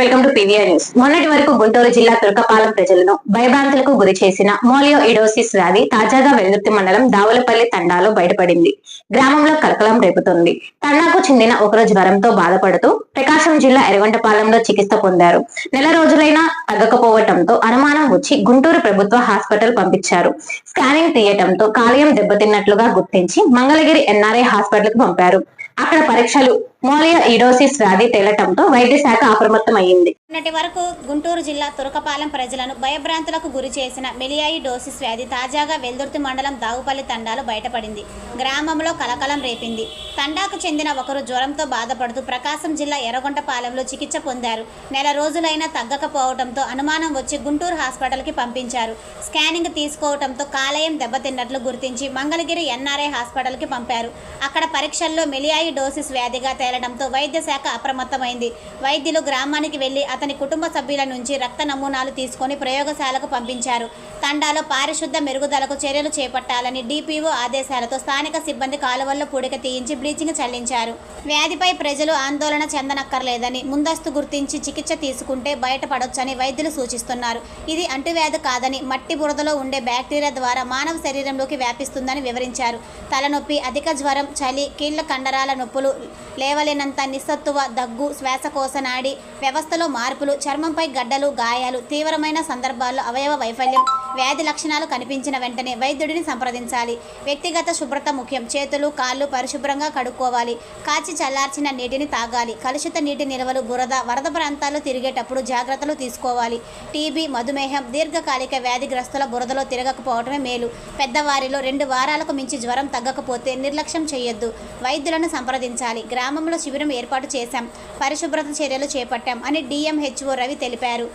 Welcome to PVR news. మొన్నటి వరకు గుంటూరు జిల్లా తుర్కపాలెం ప్రజలను భయభ్రాంతులకు గురి చేసిన మోలియో ఇడోసిస్ వ్యాధి తాజాగా వెల్దుర్తి మండలం దావులపల్లి తండాలో బయటపడింది. గ్రామంలో కలకలం రేపుతుంది. తండాకు చెందిన ఒకరు జ్వరంతో బాధపడుతూ ప్రకాశం జిల్లా ఎరగంటపాలెంలో చికిత్స పొందారు. నెల రోజులైనా తగ్గకపోవటంతో అనుమానం వచ్చి గుంటూరు ప్రభుత్వ హాస్పిటల్ పంపించారు. స్కానింగ్ తీయటంతో కాలేయం దెబ్బతిన్నట్లుగా గుర్తించి మంగళగిరి ఎన్ఆర్ఐ హాస్పిటల్కు పంపారు. అక్కడ పరీక్షలు మోలియా ఇడోసిస్ వ్యాధి తేలటంతో వైద్య శాఖ అప్రమత్తమైంది నిన్నటి వరకు గుంటూరు జిల్లా తురకపాలెం ప్రజలను భయభ్రాంతులకు గురి చేసిన మిలియాయి డోసిస్ వ్యాధి తాజాగా వెల్దుర్తి మండలం దావుపల్లి తండాలో బయటపడింది. గ్రామంలో కలకలం రేపింది. తండాకు చెందిన ఒకరు జ్వరంతో బాధపడుతూ ప్రకాశం జిల్లా ఎర్రగొంటపాలెంలో చికిత్స పొందారు. నెల రోజులైనా తగ్గకపోవడంతో అనుమానం వచ్చి గుంటూరు హాస్పిటల్కి పంపించారు. స్కానింగ్ తీసుకోవడంతో కాలేయం దెబ్బతిన్నట్లు గుర్తించి మంగళగిరి ఎన్ఆర్ఐ హాస్పిటల్కి పంపారు. అక్కడ పరీక్షల్లో మిలియాయి డోసిస్ వ్యాధిగా తేలడంతో వైద్య శాఖ అప్రమత్తమైంది. వైద్యులు గ్రామానికి వెళ్ళి అతని కుటుంబ సభ్యుల నుంచి రక్త నమూనాలు తీసుకొని ప్రయోగశాలకు పంపించారు. తండాలో పారిశుద్ధ మెరుగుదలకు చర్యలు చేపట్టాలని డిపిఓ ఆదేశాలతో స్థానిక సిబ్బంది కాలువల్లో పూడిక తీయించి బ్లీచింగ్ చల్లించారు. వ్యాధిపై ప్రజలు ఆందోళన చెందనక్కర్లేదని ముందస్తు గుర్తించి చికిత్స తీసుకుంటే బయటపడొచ్చని వైద్యులు సూచిస్తున్నారు. ఇది అంటువ్యాధి కాదని మట్టి బురదలో ఉండే బ్యాక్టీరియా ద్వారా మానవ శరీరంలోకి వ్యాపిస్తుందని వివరించారు. తలనొప్పి అధిక జ్వరం చలి కీళ్ళ కండరాల నొప్పులు లేవ లేవలేనంత నిస్సత్తువ దగ్గు శ్వాసకోశ నాడి వ్యవస్థలో మార్పులు చర్మంపై గడ్డలు గాయాలు తీవ్రమైన సందర్భాల్లో అవయవ వైఫల్యం వ్యాధి లక్షణాలు కనిపించిన వెంటనే వైద్యుడిని సంప్రదించాలి. వ్యక్తిగత శుభ్రత ముఖ్యం. చేతులు కాళ్ళు పరిశుభ్రంగా కడుక్కోవాలి. కాచి చల్లార్చిన నీటిని తాగాలి. కలుషిత నీటి నిల్వలు బురద వరద ప్రాంతాల్లో తిరిగేటప్పుడు జాగ్రత్తలు తీసుకోవాలి. టీబీ మధుమేహం దీర్ఘకాలిక వ్యాధిగ్రస్తుల బురదలో తిరగకపోవడమే మేలు. పెద్దవారిలో రెండు వారాలకు మించి జ్వరం తగ్గకపోతే నిర్లక్ష్యం చేయొద్దు. వైద్యులను సంప్రదించాలి. గ్రామంలో శిబిరం ఏర్పాటు చేశాం. పరిశుభ్రత చర్యలు చేపట్టాం అని డిఎంహెచ్ఓ రవి తెలిపారు.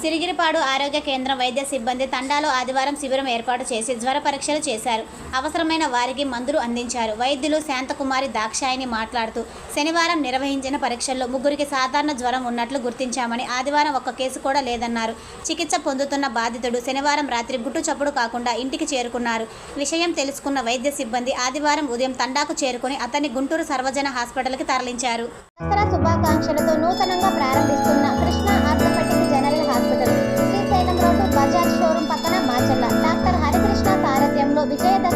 సిరిగిరిపాడు ఆరోగ్య కేంద్రం వైద్య సిబ్బంది తండాలో ఆదివారం శిబిరం ఏర్పాటు చేసి జ్వర పరీక్షలు చేశారు. అవసరమైన వారికి మందులు అందించారు. వైద్యులు శాంతకుమారి దాక్షాయిని మాట్లాడుతూ శనివారం నిర్వహించిన పరీక్షల్లో ముగ్గురికి సాధారణ జ్వరం ఉన్నట్లు గుర్తించామని ఆదివారం ఒక్క కేసు కూడా లేదన్నారు. చికిత్స పొందుతున్న బాధితుడు శనివారం రాత్రి గుట్టు చప్పుడు కాకుండా ఇంటికి చేరుకున్నారు. విషయం తెలుసుకున్న వైద్య సిబ్బంది ఆదివారం ఉదయం తండాకు చేరుకుని అతన్ని గుంటూరు సర్వజన హాస్పిటల్కి తరలించారు. దసరా శుభాకాంక్షలతో నూతనంగా ప్రారంభిస్తున్న కృష్ణ 我毕业了。